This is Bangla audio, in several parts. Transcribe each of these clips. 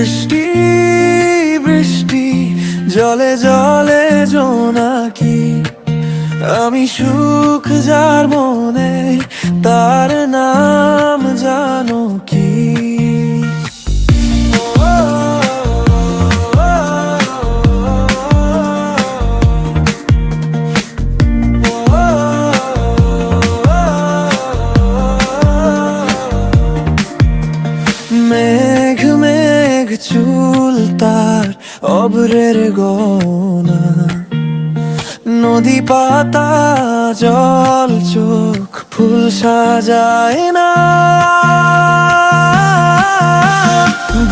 বৃষ্টি বৃষ্টি জলে জলে জোনাকি আমি সুখ যার মনে তার চুল তার অবরের গনা নদী পাতা জল চোখ ফুল সাজায় না।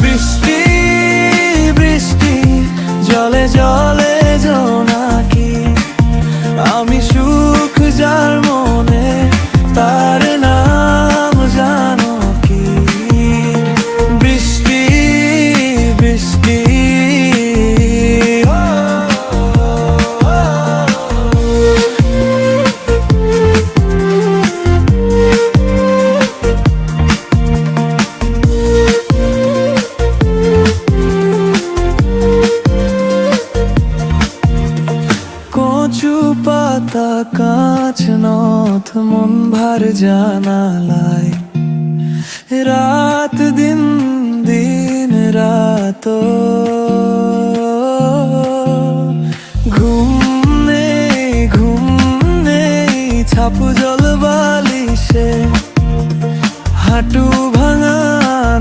বৃষ্টি পাতা কাঁচ নথ, মন ভার জানালায়। রাত দিন দিন রাত। ঘুম নেই ঘুম নেই, ছাপু জল বালিশে। হাঁটু ভাঙা,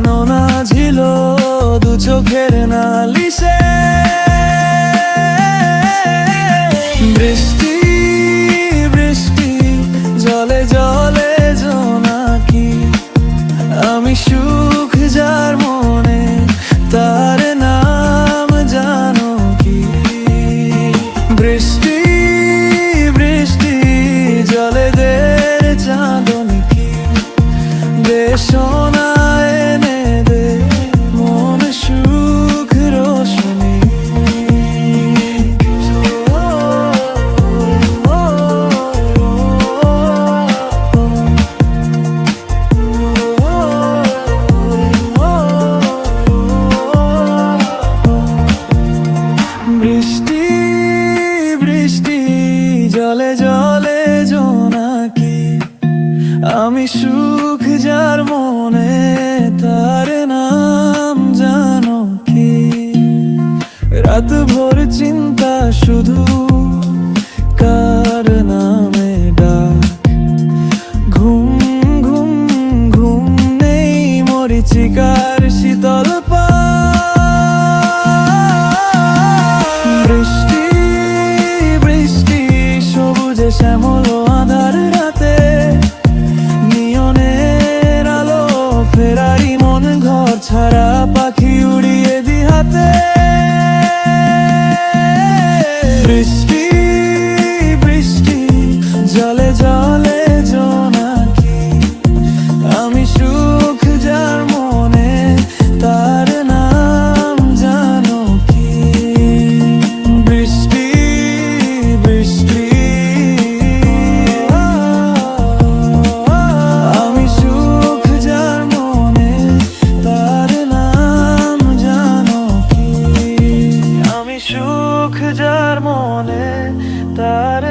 নোনা ঝিল দু চোখের নালিশে। জলে জলে জোনাকি আমি সুখ যার মনে, তার নাম জানো কি? বৃষ্টি বৃষ্টি জলে দের চাঁদন কি দে জলে জলে জোনাকি আমি সুখ যার মনে, তার নাম জানো কি? রাত ভোর চিন্তা শুধু কার নামে ডাক? ঘুম ঘুম ঘুম নেই মরিচিকার শীতল পা শ্যামল আধার রাতে নিয়নের আলো ফেরারি মন ঘর ছাড়া পাখি উড়িয়ে দিহাতে বৃষ্টি সুখ যার মনে তার